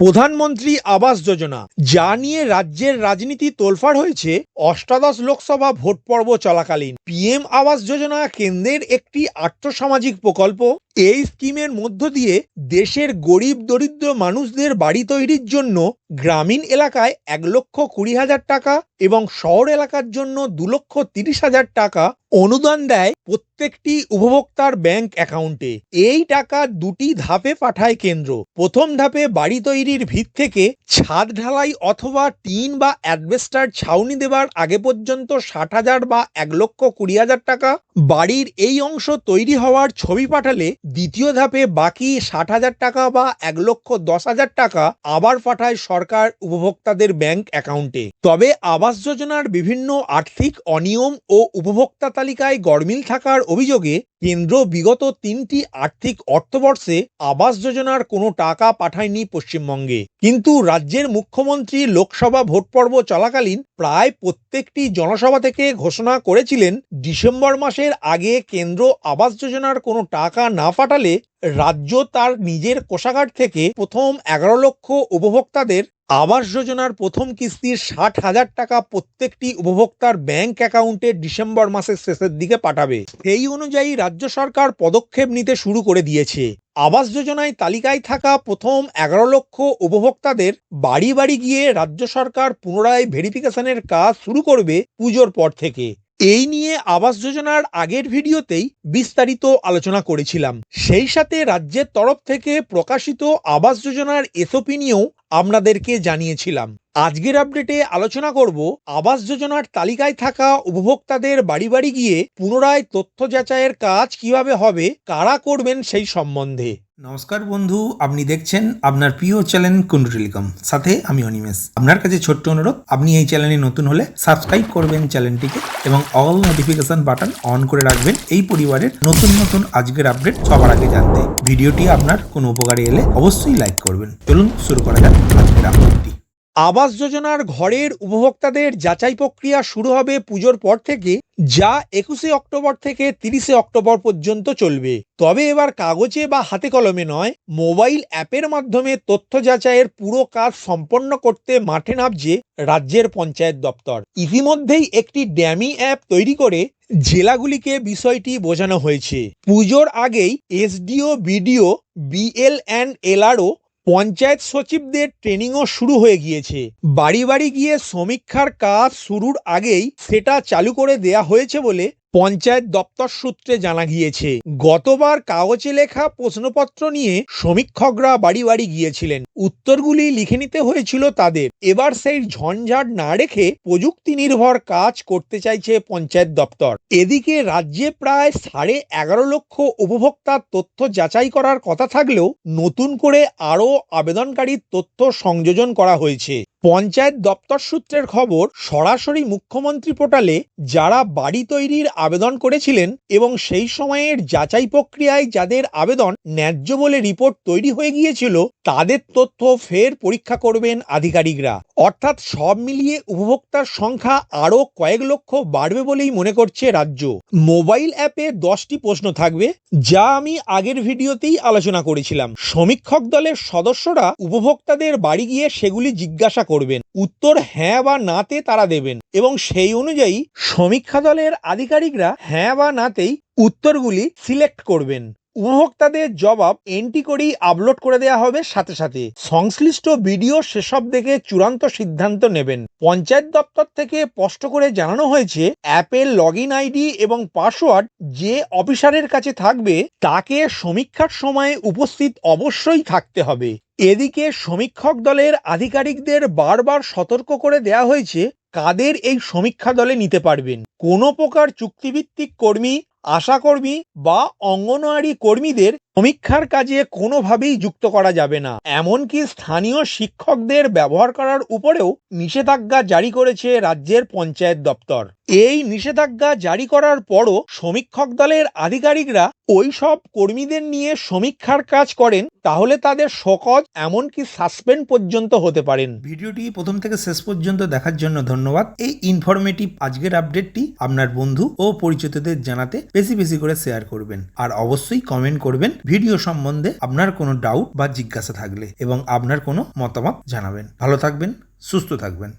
প্রধানমন্ত্রী আবাস যোজনা, যা নিয়ে রাজ্যের রাজনীতি তোলফাড় হয়েছে অষ্টাদশ লোকসভা ভোট পর্ব চলাকালীন পিএম আবাস যোজনা কেন্দ্রের একটি আর্থসামাজিক প্রকল্প এই স্কিমের মধ্য দিয়ে দেশের গরিব দরিদ্র মানুষদের বাড়ি তৈরির জন্য গ্রামীণ এলাকায় এক লক্ষ কুড়ি হাজার টাকা এবং শহর এলাকার জন্য দু লক্ষ তিরিশ হাজার টাকা অনুদান দেয় প্রত্যেকটি উপভোক্তার ব্যাংক অ্যাকাউন্টে। এই টাকা দুটি ধাপে পাঠায় কেন্দ্র। প্রথম ধাপে বাড়ি তৈরির ভিত থেকে ছাদ ঢালাই অথবা টিন বা অ্যাডভেস্টার ছাউনি দেবার আগে পর্যন্ত ষাট হাজার বা এক লক্ষ কুড়ি হাজার টাকা বাড়ির এই অংশ তৈরি হওয়ার ছবি পাঠালে দ্বিতীয় ধাপে বাকি ষাট হাজার টাকা বা এক লক্ষ দশ হাজার টাকা আবার পাঠায় সরকার উপভোক্তাদের ব্যাংক অ্যাকাউন্টে। তবে আবাস যোজনার বিভিন্ন আর্থিক অনিয়ম ও উপভোক্তা তালিকায় গরমিল থাকার অভিযোগে কেন্দ্র বিগত তিনটি আর্থিক অর্থবর্ষে আবাস যোজনার কোনো টাকা পাঠায়নি পশ্চিমবঙ্গে। কিন্তু রাজ্যের মুখ্যমন্ত্রী লোকসভা ভোট পর্ব চলাকালীন প্রায় প্রত্যেকটি জনসভা থেকে ঘোষণা করেছিলেন, ডিসেম্বর মাসের আগে কেন্দ্র আবাস যোজনার কোনো টাকা না পাঠালে রাজ্য তার নিজের কোষাঘাট থেকে প্রথম এগারো লক্ষ উপভোক্তাদের আবাস যোজনার প্রথম কিস্তির ষাট হাজার টাকা প্রত্যেকটি উপভোক্তার ব্যাংক অ্যাকাউন্টে ডিসেম্বর মাসের শেষের দিকে পাঠাবে। সেই অনুযায়ী রাজ্য সরকার পদক্ষেপ নিতে শুরু করে দিয়েছে। আবাস যোজনায় তালিকায় থাকা প্রথম এগারো লক্ষ উপভোক্তাদের বাড়ি বাড়ি গিয়ে রাজ্য সরকার পুনরায় ভেরিফিকেশনের কাজ শুরু করবে পুজোর পর থেকে। এই নিয়ে আবাস যোজনার আগের ভিডিওতেই বিস্তারিত আলোচনা করেছিলাম। সেই সাথে রাজ্যের তরফ থেকে প্রকাশিত আবাস যোজনার এসওপি নিয়েও আপনাদেরকে জানিয়েছিলাম। আজকের আপডেটে আলোচনা করব আবাস যোজনার তালিকায় থাকা উপভোক্তাদের বাড়ি বাড়ি গিয়ে পুনরায় তথ্য যাচাইয়ের কাজ কীভাবে হবে, কারা করবেন সেই সম্বন্ধে। নমস্কার বন্ধু, আপনি দেখছেন আপনার প্রিয় চ্যানেল কুন্ডু টেলিকম সাথে আমি অনিমেষ। আপনার কাছে ছোট্ট অনুরোধ, আপনি এই চ্যানেলে নতুন হলে সাবস্ক্রাইব করবেন চ্যানেলটিকে এবং অল নোটিফিকেশন বাটন অন করে রাখবেন এই পরিবারের নতুন নতুন আজকের আপডেট সবার আগে জানতে। ভিডিওটি আপনার কোনো উপকারে এলে অবশ্যই লাইক করবেন। চলুন শুরু করা যাক আজকের আপডেটটি আবাস যোজনার ঘরের উপভোক্তাদের যাচাই প্রক্রিয়া শুরু হবে পুজোর পর থেকে, যা একুশে অক্টোবর থেকে তিরিশে অক্টোবর পর্যন্ত চলবে। তবে এবার কাগজে বা হাতে কলমে নয়, মোবাইল অ্যাপের মাধ্যমে তথ্য যাচাইয়ের পুরো কাজ সম্পন্ন করতে মাঠে নামছে রাজ্যের পঞ্চায়েত দপ্তর। ইতিমধ্যেই একটি ড্যামি অ্যাপ তৈরি করে জেলাগুলিকে বিষয়টি বোঝানো হয়েছে। পুজোর আগেই SDO, BDO, BL and LRO panchayat সচিবদের ট্রেনিংও শুরু হয়ে গিয়েছে। বাড়ি বাড়ি গিয়ে সমীক্ষার কাজ শুরুর আগেই সেটা চালু করে দেয়া হয়েছে বলে পঞ্চায়েত দপ্তর সূত্রে জানা গিয়েছে, গতবার কাগজে লেখা প্রশ্নপত্র নিয়ে সমীক্ষকরা বাড়ি বাড়ি গিয়েছিলেন। উত্তরগুলি লিখে নিতে হয়েছিল তাদের। এবার সেই ঝঞ্ঝাট না রেখে প্রযুক্তি নির্ভর কাজ করতে চাইছে পঞ্চায়েত দপ্তর। এদিকে রাজ্যে প্রায় সাড়ে এগারো লক্ষ উপভোক্তার তথ্য যাচাই করার কথা থাকলেও নতুন করে আরও আবেদনকারীর তথ্য সংযোজন করা হয়েছে। পঞ্চায়েত দপ্তর সূত্রের খবর, সরাসরি মুখ্যমন্ত্রী পোর্টালে যারা বাড়ি তৈরির আবেদন করেছিলেন এবং সেই সময়ের যাচাই প্রক্রিয়ায় যাদের আবেদন ন্যায্য বলে রিপোর্ট তৈরি হয়ে গিয়েছিল, তাদের তথ্য ফের পরীক্ষা করবেন আধিকারিকরা। অর্থাৎ সব মিলিয়ে উপভোক্তার সংখ্যা আরও কয়েক লক্ষ বাড়বে বলেই মনে করছে রাজ্য। মোবাইল অ্যাপে দশটি প্রশ্ন থাকবে, যা আমি আগের ভিডিওতেই আলোচনা করেছিলাম। সমীক্ষক দলের সদস্যরা উপভোক্তাদের বাড়ি গিয়ে সেগুলি জিজ্ঞাসা করবেন। উত্তর হ্যাঁ বা নাতে তারা দেবেন এবং সেই অনুযায়ী সমীক্ষা দলের আধিকারিকরা হ্যাঁ বা নাতেই উত্তরগুলি সিলেক্ট করবেন। উপভোক্তাদের জবাব এন্ট্রি করেই আপলোড করে দেওয়া হবে সাথে সাথে। সংশ্লিষ্ট ভিডিও সেসব দেখে চূড়ান্ত সিদ্ধান্ত নেবেন। পঞ্চায়েত দপ্তর থেকে স্পষ্ট করে জানানো হয়েছে, অ্যাপের লগ আইডি এবং পাসওয়ার্ড যে অফিসারের কাছে থাকবে, তাকে সমীক্ষার সময় উপস্থিত অবশ্যই থাকতে হবে। এদিকে সমীক্ষক দলের আধিকারিকদের বারবার সতর্ক করে দেয়া হয়েছে, কাদের এই সমীক্ষা দলে নিতে পারবেন। কোনো প্রকার চুক্তিভিত্তিক কর্মী আশাকর্মী বা অঙ্গনওয়াড়ি কর্মীদের সমীক্ষার কাজে কোনোভাবেই যুক্ত করা যাবে না। এমনকি স্থানীয় শিক্ষকদের ব্যবহার করার উপরেও নিষেধাজ্ঞা জারি করেছে রাজ্যের পঞ্চায়েত দপ্তর। এই নিষেধাজ্ঞা জারি করার পরও সমীক্ষক দলের আধিকারিকরা ওই সব কর্মীদের নিয়ে সমীক্ষার কাজ করেন, তাহলে তাদের শকজ এমনকি সাসপেন্ড পর্যন্ত হতে পারেন। ভিডিওটি প্রথম থেকে শেষ পর্যন্ত দেখার জন্য ধন্যবাদ। এই ইনফরমেটিভ আজকের আপডেটটি আপনার বন্ধু ও পরিচিতদের জানাতে বেশি বেশি করে শেয়ার করবেন। আর অবশ্যই কমেন্ট করবেন। ভিডিও সম্বন্ধে আপনার কোনো ডাউট বা জিজ্ঞাসা থাকলে এবং আপনার কোনো মতামত জানাবেন। ভালো থাকবেন, সুস্থ থাকবেন।